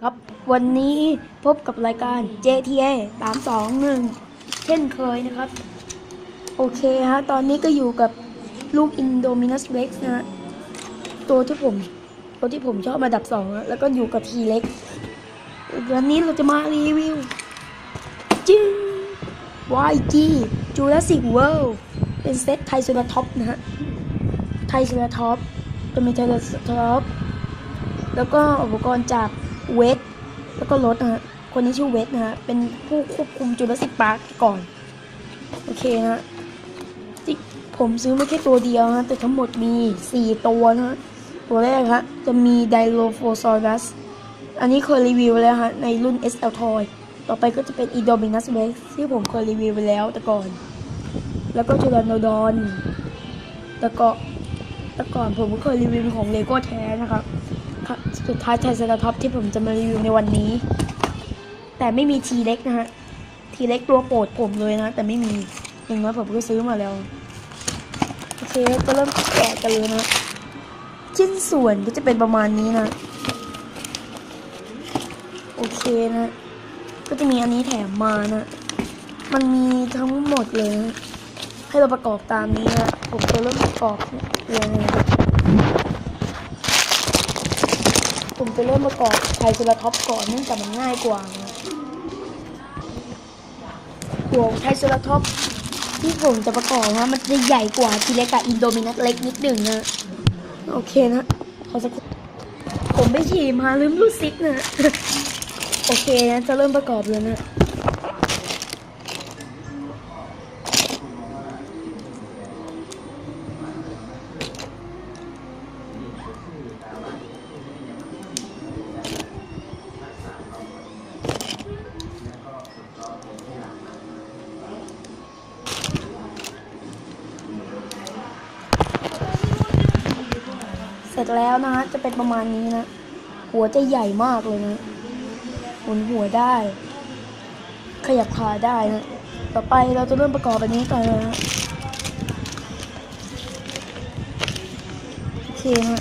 ครับ วันนี้พบกับรายการ JTA 321 เช่นเคยนะครับ โอเคฮะ ตอนนี้ก็อยู่กับลูก Indominus Rex นะฮะตัวที่ผม ตัวที่ผมชอบมาดับสองแล้วก็อยู่กับ T Rex วันนี้เราจะมารีวิวจิ้ง YG Jurassic World เป็นเซตไทเซราท็อปนะฮะ ไทเซราท็อปจะมีไทเซราท็อปแล้วก็อุปกรณ์จาก เวทแล้วก็รถนะฮะคนนี้ชื่อเวทนะฮะเป็นผู้ควบคุมจุลศิปาร์คก่อน โอเคนะฮะที่ผมซื้อไมาแค่ตัวเดียวนะแต่ทั้งหมดมี 4 ตัวนะฮะตัวแรกฮะจะมีไดโลโฟซอรัสอันนี้เคยรีวิวแล้วฮะในรุ่น SL Toy ต่อไปก็จะเป็น Indominus Rex ที่ผมเคยรีวิวไปแล้วแต่ก่อน แล้วก็จูรานโนดอนแต่ก็แต่ก่อนผมก็เคยรีวิวของเลโก้แท้นะครับ สุดท้ายไทรเซราท็อปที่ผมจะมารีวิวในวันนี้ แต่ไม่มีทีเล็กนะฮะ ทีเล็กตัวโปรดผมเลยนะ แต่ไม่มีอย่างน้อยผมก็ซื้อมาแล้ว โอเคก็เริ่มแกะกันเลยนะชิ้นส่วนก็จะเป็นประมาณนี้นะ โอเคนะ ก็จะมีอันนี้แถมมานะ มันมีทั้งหมดเลยนะให้เราประกอบตามนี้นะ ผมจะเริ่มประกอบเลย ผมจะเริ่มประกอบไทเซราท็อปก่อนเนื่องจากมันง่ายกว่าหัวไทเซราท็อปที่ผมจะประกอบนะมันจะใหญ่กว่าทีเล็กกับอินโดมินัสเล็กนิดหนึ่งนะโอเคนะขอสักครู่ผมไม่ขี่มาลืมรูดซิปนะโอเคนะจะเริ่มประกอบเลยนะ ร็จแล้วนะฮะจะเป็นประมาณนี้นะ หัวจะใหญ่มากเลยนะหมุนหัวได้ ขยับขาได้นะต่อไปเราจะเริ่มประกอบอันนี้กันนะโอเคฮะ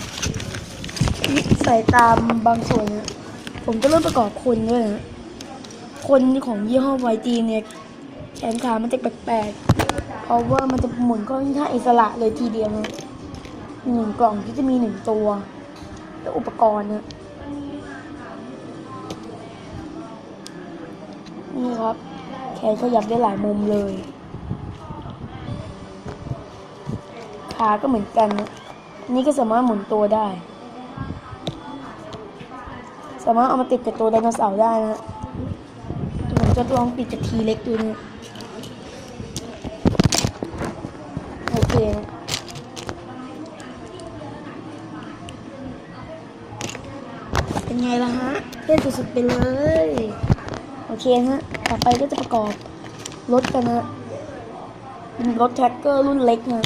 ใส่ตามบางส่วนนะผมก็เริ่มประกอบคนด้วยนะคนของยี่ห้อไวจีเนี่ยแขนขามันจะแปลกๆเพราะว่ามันจะหมุนค่อนข้างอิสระเลยทีเดียวนะ หนึ่งกล่องที่จะมีหนึ่งตัวและอุปกรณ์เนะนี่ครับ แขนขยับได้หลายมุมเลย ขาก็เหมือนกันนะนี่ก็สามารถหมุนตัวได้ สามารถเอามาติดกับตัวไดโนเสาร์ได้นะผมจะลองติดกับทีเล็กดูนะโอเคนะ เป็นไงล่ะฮะเท่สุดๆไปเลย โอเคฮะ ต่อไปก็จะประกอบรถกันนะเป็นรถแท็กเกอร์รุ่นเล็กนะ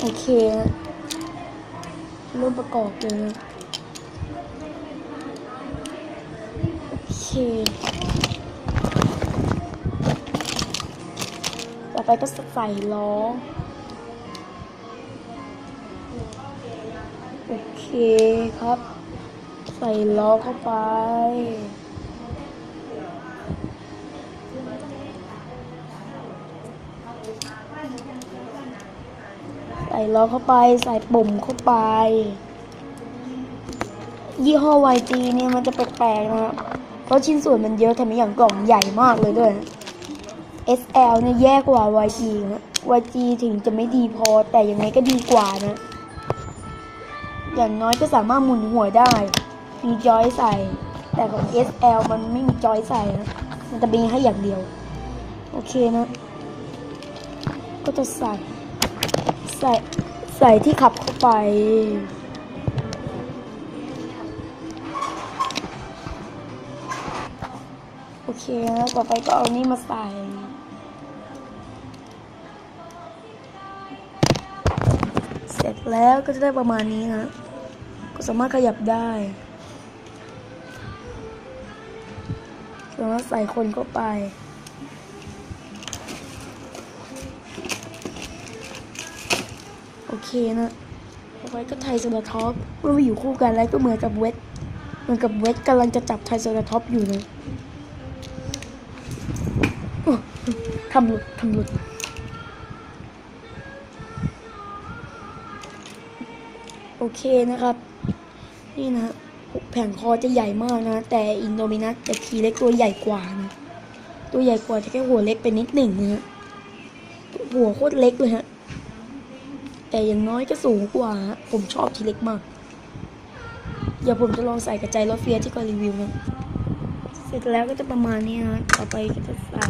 โอเคฮะเริ่มประกอบเลยนะโอเคต่อไปก็ใส่ล้อ คครับ ใส่ล้อเข้าไป ใส่ล้อเข้าไป ใส่ปุ่มเข้าไป ยี่ห้อ YG เนี่ยมันจะแปลกๆนะครับเพราะชิ้นส่วนมันเยอะทำให้อย่างกล่องใหญ่มากเลยด้วย SL เนี่ยแย่กว่า YG นะ YG ถึงจะไม่ดีพอแต่ยังไงก็ดีกว่านะ อย่างน้อยก็สามารถหมุนหัวได้ มีจอยใส่ แต่ของ SL มันไม่มีจอยใส่นะมันจะมีให้อย่างเดียว โอเคนะ ก็จะใส่ ใส่ใส่ที่ขับเข้าไปโอเคนะต่อไปก็เอานี่มาใส่ เสร็จแล้วก็จะได้ประมาณนี้นะ ก็สามารถขยับได้สามารถใส่คนเข้าไป โอเคนะไปก็ไทรเซราท็อปเมื่อมาอยู่คู่กันแล้วก็เหมือนกับเวทเหมือนกับเวทกำลังจะจับไทรเซราท็อปอยู่นะโอ้ทำหลุดทำหลุด โอเคนะครับ นี่นะแผงคอจะใหญ่มากนะ แต่อินโดมินัสจะทีเล็กตัวใหญ่กว่านะ ตัวใหญ่กว่าจะแค่หัวเล็กไปนิดหนึ่งนะฮะหัวโคตรเล็กเลยฮะ แต่อย่างน้อยก็สูงกว่า ผมชอบทีเล็กมาก เดี๋ยวผมจะลองใส่กระจายรถเฟียที่ก่อนรีวิวนะ เสร็จแล้วก็จะประมาณนี้ฮะต่อไปก็จะใส่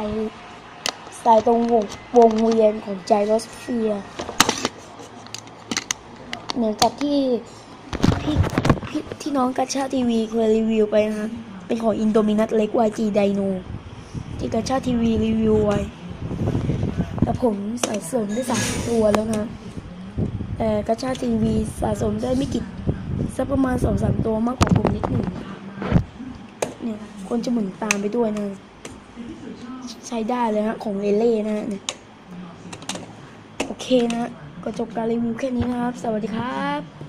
ใส่ใส่ตรงวงวงเวียนของใจโรสเฟียร์เหมือนกับที่พี่พี่ที่น้องกัชชาทีวีเคยรีวิวไปนะเป็นของอินโดมินัสเล็ก YG Dino ที่กัชชาทีวีรีวิวไว้แต่ผมสะสมได้สามตัวแล้วนะแต่กัชชาทีวีสะสมได้ไม่กี่สักประมาณสองสามตัวมากกว่าผมนิดหนึ่งเนี่ยคนจะหมุนตามไปด้วยนะ ใช้ได้เลยฮะของเลเล่นะฮะเนี่ยโอเคนะฮะก็จบการรีวิวแค่นี้นะครับ สวัสดีครับ